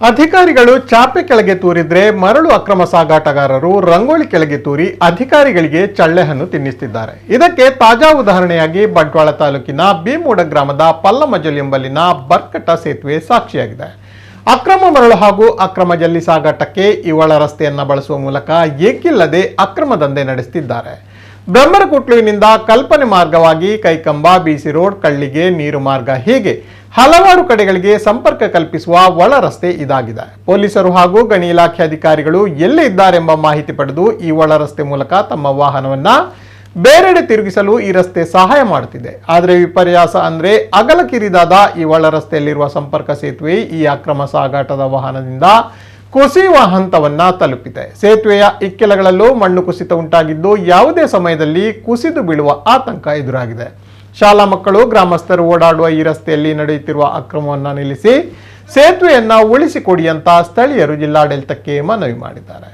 ಅಧಿಕಾರಿಗಳು ಚಾಪೆ ಕೆಳಗೆ ತೂರಿದ್ರೆ ಮರಳು ಅಕ್ರಮ ಸಾಗಾಟಗಾರರು ರಂಗೋಲಿ ಕೆಳಗೆ ತೂರಿ ಅಧಿಕಾರಿಗಳಿಗೆ ಚಳ್ಳೆಹಣ್ಣು ತಿನ್ನಿಸುತ್ತಿದ್ದಾರೆ ಇದಕ್ಕೆ ತಾಜಾ ಉದಾಹರಣೆಯಾಗಿ ಬಂಟ್ವಾಳ ತಾಲೂಕಿನ ಬೀಮೂಡ ಗ್ರಾಮದ ಪಲ್ಲಮಜಲ್ ಎಂಬಲ್ಲಿನ ಬರ್ಕಟ ಸೇತುವೆ ಸಾಕ್ಷಿಯಾಗಿದೆ. ಅಕ್ರಮ ಮರಳು ಹಾಗೂ ಅಕ್ರಮ ಜಲ್ಲಿ ಸಾಗಾಟಕ್ಕೆ ಇವಳ ರಸ್ತೆಯನ್ನ ಬಳಸುವ ಮೂಲಕ ಏಕಿಲ್ಲದೆ ಅಕ್ರಮ ದಂಧೆ ನಡೆಸುತ್ತಿದ್ದಾರೆ ಬ್ರಹ್ಮರಕುಟ್ಲುವಿನಿಂದ ಕಲ್ಪನೆ ಮಾರ್ಗವಾಗಿ ಕೈಕಂಬ, ಬಿಸಿ ರೋಡ್, ಕಳ್ಳಿಗೆ ನೀರು ಮಾರ್ಗ ಹೀಗೆ ಹಲವಾರು ಕಡೆಗಳಿಗೆ ಸಂಪರ್ಕ ಕಲ್ಪಿಸುವ ಒಳ ರಸ್ತೆ ಇದಾಗಿದೆ. ಪೊಲೀಸರು ಹಾಗೂ ಗಣಿ ಇಲಾಖೆ ಅಧಿಕಾರಿಗಳು ಎಲ್ಲಿ ಇದ್ದಾರೆಂಬ ಮಾಹಿತಿ ಪಡೆದು ಈ ಒಳ ರಸ್ತೆ ಮೂಲಕ ತಮ್ಮ ವಾಹನವನ್ನ ಬೇರೆಡೆ ತಿರುಗಿಸಲು ಈ ರಸ್ತೆ ಸಹಾಯ ಮಾಡುತ್ತಿದೆ. ಆದರೆ ವಿಪರ್ಯಾಸ ಅಂದ್ರೆ ಅಗಲ ಕಿರಿದಾದ ಈ ಒಳ ರಸ್ತೆಯಲ್ಲಿರುವ ಸಂಪರ್ಕ ಸೇತುವೆ ಈ ಅಕ್ರಮ ಸಾಗಾಟದ ವಾಹನದಿಂದ ಕುಸಿಯುವ ಹಂತವನ್ನ ತಲುಪಿದೆ. ಸೇತುವೆಯ ಇಕ್ಕೆಲಗಳಲ್ಲೂ ಮಣ್ಣು ಕುಸಿತ ಉಂಟಾಗಿದ್ದು ಯಾವುದೇ ಸಮಯದಲ್ಲಿ ಕುಸಿದು ಬೀಳುವ ಆತಂಕ ಎದುರಾಗಿದೆ. ಶಾಲಾ ಮಕ್ಕಳು, ಗ್ರಾಮಸ್ಥರು ಓಡಾಡುವ ಈ ರಸ್ತೆಯಲ್ಲಿ ನಡೆಯುತ್ತಿರುವ ಅಕ್ರಮವನ್ನು ನಿಲ್ಲಿಸಿ ಸೇತುವೆಯನ್ನ ಉಳಿಸಿಕೊಡಿ ಅಂತ ಸ್ಥಳೀಯರು ಜಿಲ್ಲಾಡಳಿತಕ್ಕೆ ಮನವಿ ಮಾಡಿದ್ದಾರೆ.